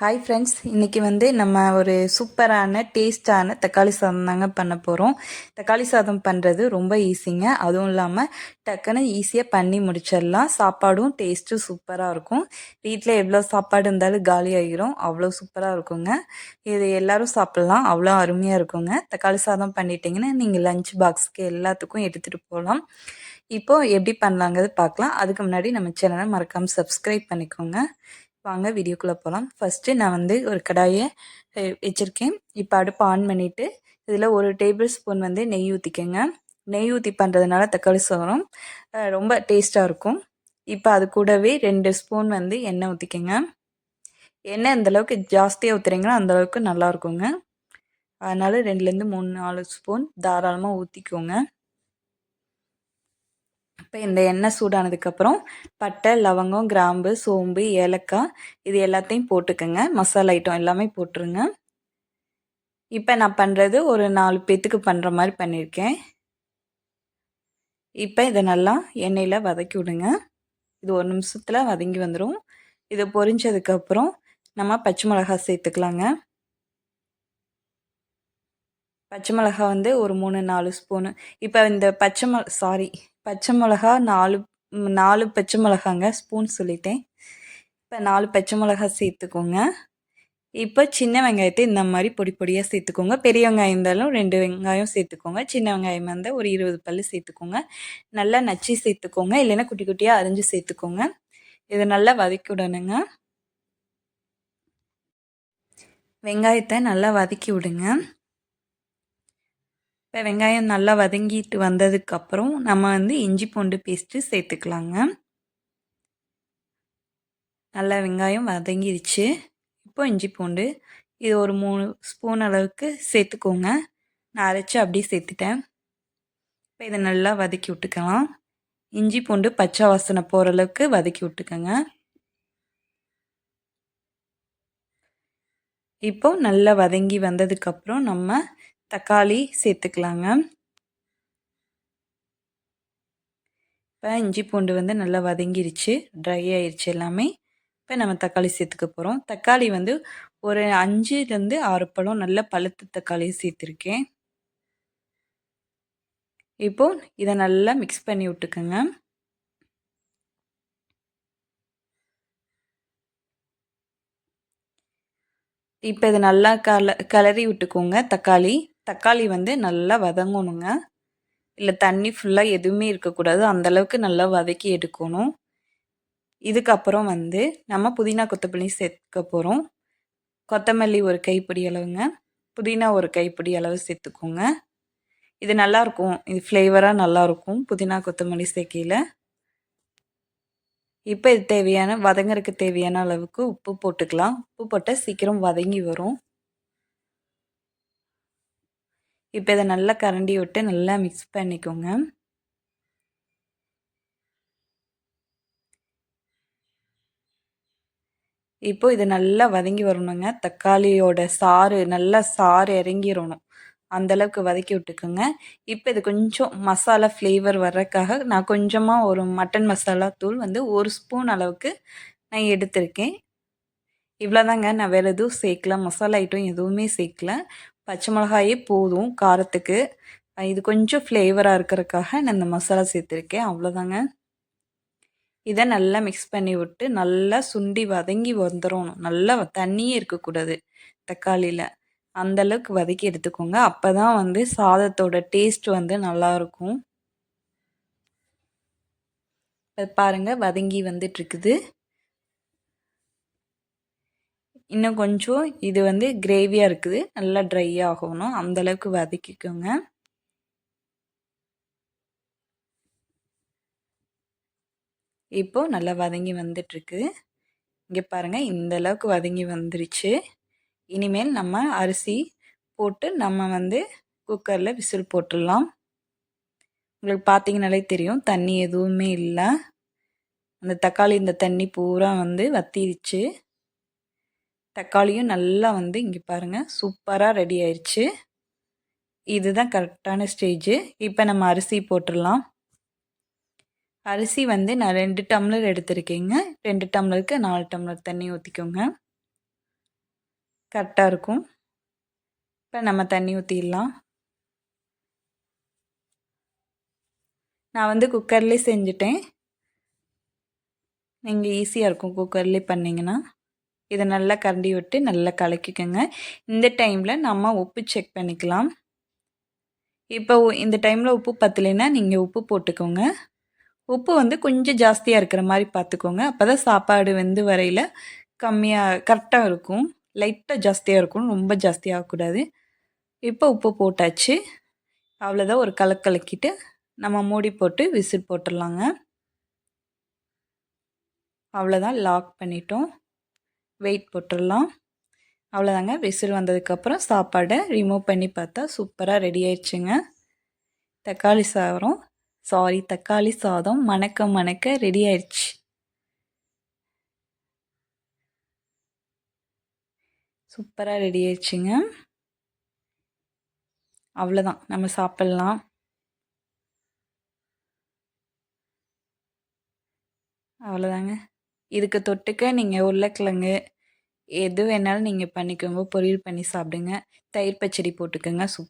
Hi friends இன்றைக்கி வந்து நம்ம ஒரு சூப்பரான டேஸ்டான தக்காளி சாதம் தாங்க பண்ண போகிறோம் தக்காளி சாதம் பண்ணுறது ரொம்ப ஈஸிங்க. அதுவும் இல்லாமல் டக்குன்னு ஈஸியாக பண்ணி முடிச்சிடலாம். சாப்பாடும் டேஸ்ட்டும் சூப்பராக இருக்கும். வீட்டில் எவ்வளோ சாப்பாடு இருந்தாலும் காலி ஆகிரும் அவ்வளோ சூப்பராக இருக்குங்க. இது எல்லோரும் சாப்பிட்லாம். அவ்வளோ அருமையாக இருக்குங்க. தக்காளி சாதம் பண்ணிட்டீங்கன்னா நீங்கள் லஞ்ச் பாக்ஸுக்கு எல்லாத்துக்கும் எடுத்துகிட்டு போகலாம் இப்போது எப்படி பண்ணலாங்கிறது பார்க்கலாம் அதுக்கு முன்னாடி நம்ம சேனலை மறக்காமல் சப்ஸ்கிரைப் பண்ணிக்கோங்க. வாங்க வீடியோக்குள்ளே போகலாம் ஃபஸ்ட்டு நான் வந்து ஒரு கடாயை வச்சுருக்கேன். இப்போ அடுப்பு ஆன் பண்ணிவிட்டு இதில் ஒரு டேபிள் ஸ்பூன் வந்து நெய் ஊற்றிக்கோங்க நெய் ஊற்றி பண்ணுறதுனால தக்காளி சாதம் ரொம்ப டேஸ்ட்டாக இருக்கும். இப்போ அது கூடவே ரெண்டு ஸ்பூன் வந்து எண்ணெய் ஊற்றிக்கோங்க எண்ணெய் எந்தளவுக்கு ஜாஸ்தியாக ஊற்றுறீங்களோ அந்தளவுக்கு நல்லாயிருக்குங்க அதனால் ரெண்டுலேருந்து மூணு நாலு ஸ்பூன் தாராளமாக ஊற்றிக்கோங்க இப்போ இந்த எண்ணெய் சூடானதுக்கப்புறம் பட்டை லவங்கம் கிராம்பு சோம்பு ஏலக்காய் இது எல்லாத்தையும் போட்டுக்கோங்க. மசாலா ஐட்டம் எல்லாமே போட்டுருங்க. இப்போ நான் பண்ணுறது ஒரு நாலு பேத்துக்கு பண்ணுற மாதிரி பண்ணியிருக்கேன் இப்போ இதை நல்லா எண்ணெயில் வதக்கி விடுங்க. இது ஒரு நிமிஷத்தில் வதங்கி வந்துடும் இதை பொரிஞ்சதுக்கப்புறம் நம்ம பச்சை மிளகா சேர்த்துக்கலாங்க. பச்சை மிளகா வந்து ஒரு மூணு நாலு ஸ்பூனு இப்போ இந்த பச்சை மிள சாரி பச்சை மிளகா நாலு நாலு பச்சை மிளகாங்க ஸ்பூன் சொல்லிட்டேன். இப்போ நாலு பச்சை மிளகா சேர்த்துக்கோங்க. இப்போ சின்ன வெங்காயத்தை இந்த மாதிரி பொடி பொடியாக சேர்த்துக்கோங்க. பெரிய வெங்காயம் இருந்தாலும் ரெண்டு வெங்காயம் சேர்த்துக்கோங்க. சின்ன வெங்காயம் இருந்தால் ஒரு இருபது பல் சேர்த்துக்கோங்க. நல்லா நச்சு சேர்த்துக்கோங்க. இல்லைன்னா குட்டி குட்டியாக அரிஞ்சு சேர்த்துக்கோங்க. இதை நல்லா வதக்கி விடணுங்க. வெங்காயத்தை நல்லா வதக்கி விடுங்க. இப்போ வெங்காயம் நல்லா வதங்கிட்டு வந்ததுக்கப்புறம் நம்ம வந்து இஞ்சி பூண்டு பேஸ்ட்டு சேர்த்துக்கலாங்க. நல்லா வெங்காயம் வதங்கிடுச்சு இப்போ இஞ்சி பூண்டு இது ஒரு மூணு ஸ்பூன் அளவுக்கு சேர்த்துக்கோங்க. நான் அரைச்சி அப்படியே சேர்த்துட்டேன். இப்போ இதை நல்லா வதக்கி விட்டுக்கலாம். இஞ்சி பூண்டு பச்சை வாசனை போகிற அளவுக்கு வதக்கி விட்டுக்கோங்க. இப்போ நல்லா வதங்கி வந்ததுக்கப்புறம் நம்ம தக்காளி சேர்த்துக்கலாங்க. இப்போ இஞ்சி பூண்டு வந்து நல்லா வதங்கிருச்சு. ட்ரை ஆயிடுச்சு எல்லாமே. இப்போ நம்ம தக்காளி சேர்த்துக்க போகிறோம் தக்காளி வந்து ஒரு அஞ்சுலேருந்து ஆறு பழம் நல்ல பழுத்து தக்காளியை சேர்த்துருக்கேன். இப்போ இதை நல்லா மிக்ஸ் பண்ணி விட்டுக்கோங்க. இப்போ இதை நல்லா கல கிளறி விட்டுக்கோங்க தக்காளி. தக்காளி வந்து நல்லா வதங்கணுங்க. இல்லை தண்ணி ஃபுல்லாக எதுவுமே இருக்கக்கூடாது. அந்தளவுக்கு நல்லா வதக்கி எடுக்கணும். இதுக்கப்புறம் வந்து நம்ம புதினா கொத்தமல்லி சேர்க்க போகிறோம் கொத்தமல்லி ஒரு கைப்பிடி அளவுங்க. புதினா ஒரு கைப்பிடி அளவு சேர்த்துக்கோங்க. இது நல்லாயிருக்கும் இது ஃப்ளேவராக நல்லாயிருக்கும் புதினா கொத்தமல்லி சேர்க்கையில். இப்போ இது தேவையான வதங்கறதுக்கு தேவையான அளவுக்கு உப்பு போட்டுக்கலாம். உப்பு போட்டால் சீக்கிரம் வதங்கி வரும். இப்போ இதை நல்லா கரண்டி விட்டு நல்லா மிக்ஸ் பண்ணிக்கோங்க. இப்போ இது நல்லா வதங்கி வரணுங்க. தக்காளியோட சாறு நல்லா சாறு இறங்கிடணும் அந்தளவுக்கு வதக்கி விட்டுக்கோங்க. இப்போ இது கொஞ்சம் மசாலா ஃப்ளேவர் வர்றதுக்காக நான் கொஞ்சமாக ஒரு மட்டன் மசாலா தூள் வந்து ஒரு ஸ்பூன் அளவுக்கு நான் எடுத்திருக்கேன். இவ்வளோதாங்க நான் வேறு எதுவும் சேர்க்கல. மசாலா ஐட்டம் எதுவுமே சேர்க்கல. பச்சை மிளகாயே போதும் காரத்துக்கு. இது கொஞ்சம் ஃப்ளேவராக இருக்கிறதுக்காக நான் இந்த மசாலா சேர்த்துருக்கேன். அவ்வளோதாங்க இதை நல்லா மிக்ஸ் பண்ணி விட்டு நல்லா சுண்டி வதங்கி வந்துடணும். நல்லா தண்ணியே இருக்கக்கூடாது தக்காளியில். அந்தளவுக்கு வதக்கி எடுத்துக்கோங்க. அப்போ தான் வந்து சாதத்தோட டேஸ்ட் வந்து நல்லாயிருக்கும். பாருங்கள் வதங்கி வந்துட்டுருக்குது. இன்னும் கொஞ்சம் இது வந்து கிரேவியாக இருக்குது. நல்லா ட்ரை ஆகணும். அந்தளவுக்கு வதக்கிக்கோங்க. இப்போது நல்லா வதங்கி வந்துட்டுருக்கு. இங்கே பாருங்கள் இந்த அளவுக்கு வதங்கி வந்துருச்சு. இனிமேல் நம்ம அரிசி போட்டு நம்ம வந்து குக்கரில் விசில் போட்டுடலாம். உங்களுக்கு பார்த்தீங்கனாலே தெரியும் தண்ணி எதுவுமே இல்லை. அந்த தக்காளி இந்த தண்ணி பூரா வந்து வத்திடுச்சு தக்காளியும் நல்லா வந்து இங்கே பாருங்கள் சூப்பராக ரெடி ஆயிடுச்சு இதுதான் கரெக்டான ஸ்டேஜு இப்போ நம்ம அரிசி போட்டுடலாம். அரிசி வந்து நான் ரெண்டு டம்ளர் எடுத்திருக்கேங்க. ரெண்டு டம்ளருக்கு நாலு டம்ளர் தண்ணி ஊற்றிக்கோங்க கரெக்டாக இருக்கும். இப்போ நம்ம தண்ணி ஊற்றிடலாம் நான் வந்து குக்கர்லேயே செஞ்சுட்டேன். நீங்கள் ஈஸியாக இருக்கும். குக்கர்லேயே பண்ணிங்கன்னா. இதை நல்லா கரண்டி விட்டு நல்லா கலக்கிக்கோங்க. இந்த டைமில் நம்ம உப்பு செக் பண்ணிக்கலாம். இப்போ இந்த டைமில் உப்பு பத்தலைன்னா நீங்கள் உப்பு போட்டுக்கோங்க. உப்பு வந்து கொஞ்சம் ஜாஸ்தியாக இருக்கிற மாதிரி பார்த்துக்கோங்க அப்போ தான் சாப்பாடு வெந்து வரையில் கம்மியாக கரெக்டாக இருக்கும். லைட்டாக ஜாஸ்தியாக இருக்கும். ரொம்ப ஜாஸ்தியாகக்கூடாது இப்போ உப்பு போட்டாச்சு. அவ்வளோதான் ஒரு கலக்கு கலக்கிட்டு நம்ம மூடி போட்டு விசில் போட்டுடலாங்க. அவ்வளோதான் லாக் பண்ணிட்டோம். வெயிட் போட்டுடலாம். அவ்வளோதாங்க விசில் வந்ததுக்கப்புறம் சாப்பாடை ரிமூவ் பண்ணி பார்த்தா சூப்பராக ரெடி ஆயிடுச்சுங்க. தக்காளி சாதம். சாரி தக்காளி சாதம் மணக்க மணக்க ரெடி ஆயிடுச்சு. சூப்பராக ரெடி ஆயிடுச்சுங்க. அவ்வளோதான் நம்ம சாப்பிட்லாம். அவ்வளோதாங்க இதுக்கு தொட்டுக்க நீங்கள் உருளைக்கிழங்கு எது வேணாலும் நீங்கள் பண்ணிக்கோங்க. பொரியல் பண்ணி சாப்பிடுங்க. தயிர் பச்சடி போட்டுக்கோங்க. சூப்